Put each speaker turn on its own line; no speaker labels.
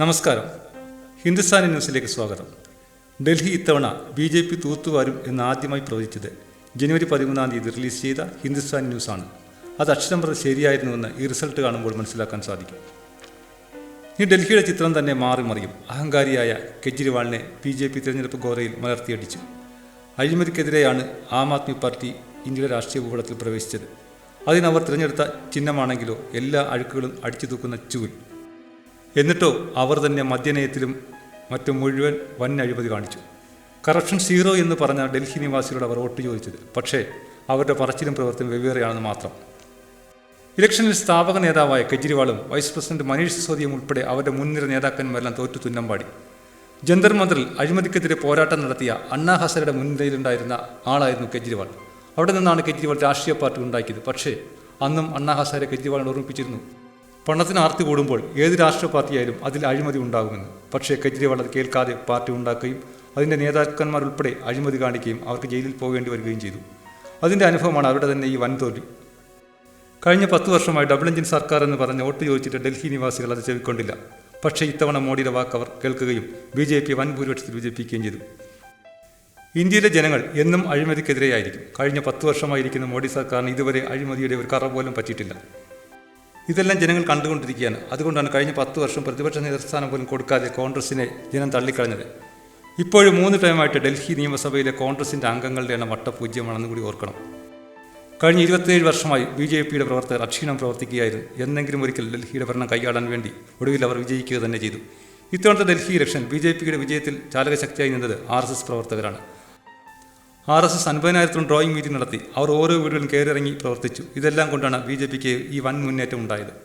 നമസ്കാരം. ഹിന്ദുസ്ഥാനി ന്യൂസിലേക്ക് സ്വാഗതം. ഡൽഹി ഇത്തവണ ബി ജെ പി തൂത്തുവാരും എന്ന് ആദ്യമായി പ്രവചിച്ചത് ജനുവരി പതിമൂന്നാം തീയതി റിലീസ് ചെയ്ത ഹിന്ദുസ്ഥാനി ന്യൂസാണ്. അത് അക്ഷരം പ്രതി ശരിയായിരുന്നുവെന്ന് ഈ റിസൾട്ട് കാണുമ്പോൾ മനസ്സിലാക്കാൻ സാധിക്കും. ഈ ഡൽഹിയുടെ ചിത്രം തന്നെ മാറി മറിയും അഹങ്കാരിയായ കെജ്രിവാളിനെ ബി ജെ പി തിരഞ്ഞെടുപ്പ് ഗോറയിൽ മലർത്തിയടിച്ചു. അഴിമതിക്കെതിരെയാണ് ആം ആദ്മി പാർട്ടി ഇന്ത്യയുടെ രാഷ്ട്രീയ ഭൂപടത്തിൽ പ്രവേശിച്ചത്. അതിനവർ തിരഞ്ഞെടുത്ത ചിഹ്നമാണെങ്കിലോ എല്ലാ അഴുക്കുകളും അടിച്ചു തൂക്കുന്ന ചൂൽ. എന്നിട്ടോ അവർ തന്നെ മദ്യനയത്തിലും മറ്റും മുഴുവൻ വൻ അഴിമതി കാണിച്ചു. കറപ്ഷൻ സീറോ എന്ന് പറഞ്ഞ ഡൽഹി നിവാസികളോട് അവർ വോട്ട് ചോദിച്ചത്. പക്ഷേ അവരുടെ പറച്ചിലും പ്രവർത്തനം വെവ്വേറെയാണെന്ന് മാത്രം. ഇലക്ഷനിൽ സ്ഥാപക നേതാവായ കെജ്രിവാളും വൈസ് പ്രസിഡന്റ് മനീഷ് സിസോദിയും ഉൾപ്പെടെ അവരുടെ മുൻനിര നേതാക്കന്മാരെല്ലാം തോറ്റു തുന്നം പാടി ജന്തർ മന്ത്രിൽ അഴിമതിക്കെതിരെ പോരാട്ടം നടത്തിയ അണ്ണാ ഹസരയുടെ മുൻനിരയിലുണ്ടായിരുന്ന ആളായിരുന്നു കെജ്രിവാൾ. അവിടെ നിന്നാണ് കെജ്രിവാൾ രാഷ്ട്രീയ പാർട്ടി ഉണ്ടാക്കിയത്. പക്ഷേ അന്നും അണ്ണാ ഹസാരെ കെജ്രിവാളിനെ ഓർമ്മിപ്പിച്ചിരുന്നു. പണത്തിന് ആർത്തി കൂടുമ്പോൾ ഏത് രാഷ്ട്രീയ പാർട്ടിയായാലും അതിൽ അഴിമതി ഉണ്ടാകുമെന്ന്. പക്ഷേ കെജ്രിവാൾ അത് കേൾക്കാതെ പാർട്ടി ഉണ്ടാക്കുകയും അതിന്റെ നേതാക്കന്മാരുൾപ്പെടെ അഴിമതി കാണിക്കുകയും അവർക്ക് ജയിലിൽ പോകേണ്ടി വരികയും ചെയ്തു. അതിന്റെ അനുഭവമാണ് അവരുടെ തന്നെ ഈ വൻതോൽവി. കഴിഞ്ഞ പത്ത് വർഷമായി ഡബിൾ എഞ്ചിൻ സർക്കാർ എന്ന് പറഞ്ഞ് വോട്ട് ചോദിച്ചിട്ട് ഡൽഹി നിവാസികൾ അത് ചെവിക്കൊണ്ടില്ല. പക്ഷേ ഇത്തവണ മോഡിയുടെ വാക്ക് അവർ കേൾക്കുകയും ബി ജെ പി വൻ ഭൂരിപക്ഷത്തിൽ വിജയിപ്പിക്കുകയും ചെയ്തു. ഇന്ത്യയിലെ ജനങ്ങൾ എന്നും അഴിമതിക്കെതിരെയായിരിക്കും. കഴിഞ്ഞ പത്ത് വർഷമായിരിക്കുന്ന മോഡി സർക്കാരിന് ഇതുവരെ അഴിമതിയുടെ ഒരു കറ പോലും പറ്റിയിട്ടില്ല. ഇതെല്ലാം ജനങ്ങൾ കണ്ടുകൊണ്ടിരിക്കുകയാണ്. അതുകൊണ്ടാണ് കഴിഞ്ഞ പത്ത് വർഷം പ്രതിപക്ഷ നേതൃസ്ഥാനം പോലും കൊടുക്കാതെ കോൺഗ്രസിനെ ജനം തള്ളിക്കളഞ്ഞത്. ഇപ്പോഴും മൂന്ന് ടൈമായിട്ട് ഡൽഹി നിയമസഭയിലെ കോൺഗ്രസിന്റെ അംഗങ്ങളുടെ എണ്ണം വട്ടപൂജ്യമാണെന്ന് കൂടി ഓർക്കണം. കഴിഞ്ഞ ഇരുപത്തിയേഴ് വർഷമായി ബി ജെ പിയുടെ പ്രവർത്തകർ അക്ഷീണം പ്രവർത്തിക്കുകയായിരുന്നു. എന്നെങ്കിലും ഒരിക്കൽ ഡൽഹിയുടെ ഭരണം കൈയാടാൻ വേണ്ടി ഒടുവിൽ അവർ വിജയിക്കുക തന്നെ ചെയ്തു. ഇത്തവണത്തെ ഡൽഹി ഇലക്ഷൻ ബി ജെ പിയുടെ വിജയത്തിൽ ചാലകശക്തിയായി നിന്നത് ആർ എസ് എസ് പ്രവർത്തകരാണ്. ആർ എസ് എസ് അൻപതിനായിരത്തോളം ഡ്രോയിങ് മീറ്റിംഗ് നടത്തി. അവർ ഓരോ വീടുകളിലും കയറിയിറങ്ങി പ്രവർത്തിച്ചു. ഇതെല്ലാം കൊണ്ടാണ് ബി ജെ പിക്ക് ഈ വൻ മുന്നേറ്റം ഉണ്ടായത്.